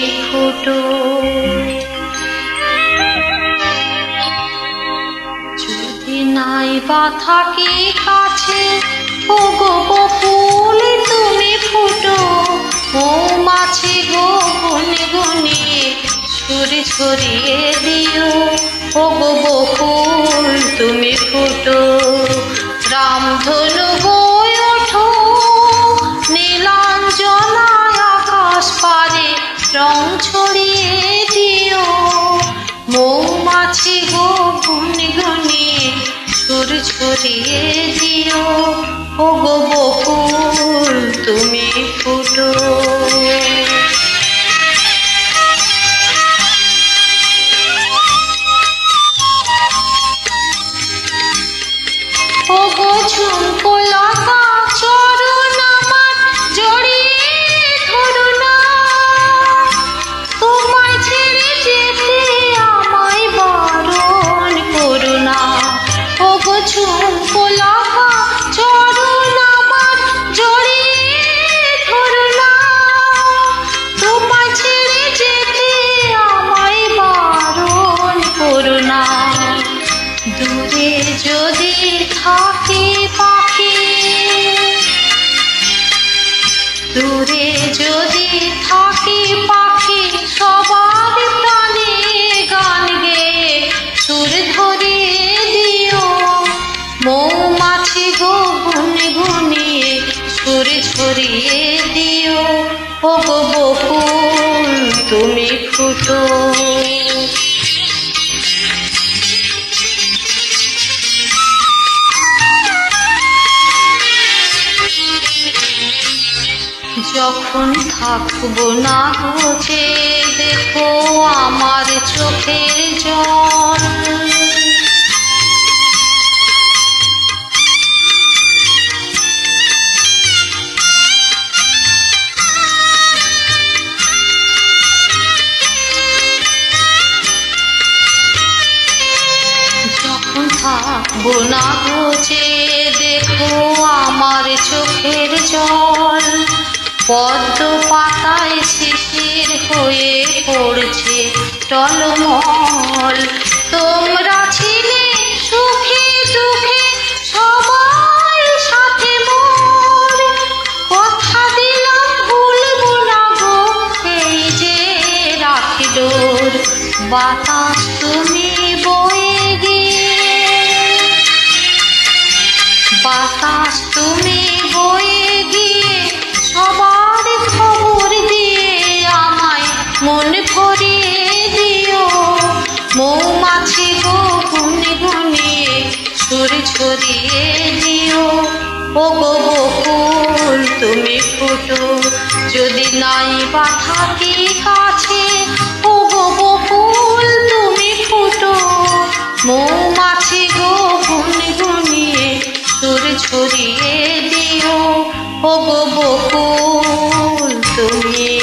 ফুটো যদি নাই বা থাকি কাছে, ওগো বকুল তুমি ফুটো। ও মাছি গো গুনে গুনে ছুরি সরিয়ে দিও। ওগো বকুল তুমি ফুটো। ছড়িয়ে দিও। মৌমাছি গো, গুনে গুনিয়ে সুর ছড়িয়ে দিও। ও গো বকুল তুমি ফুটো। ও গো ঝুমকো লতা দূরে যদি থাকি পাখি, সবার প্রাণে গান গে। সুর ধরিয়ে দিও, মৌমাছি গো গুন গুনিয়ে সুর ছড়িয়ে দিও। ও গো বকুল, তুমি ফুটো। যখন থাকব না গোছে দেখো আমার চোখের জল। যখন থাকব না গোছে পদ্ম পাতায় শিশির হয়ে পড়ছে টলমল। তোমরা ছিলে সুখে দুঃখে সবাই সাথে মোর। কথা দিলাম ভুলবো না গো এই যে রাখি ডোর। বাতাস তুমি বয়ে গিয়ে, বাতাস তুমি বয়ে গিয়ে সবার ভরিয়ে দিও। মৌমাছি গো, গুনে গুনিয়ে সুর ছড়িয়ে দিও। ও গো বকুল, তুমি ফুটো, যদি নাই বা থাকি কাছে ও গো বকুল, তুমি ফুটো। মৌমাছি গো, গুনে গুনিয়ে সুর ছড়িয়ে দিও। ও গো বকুল, তুমি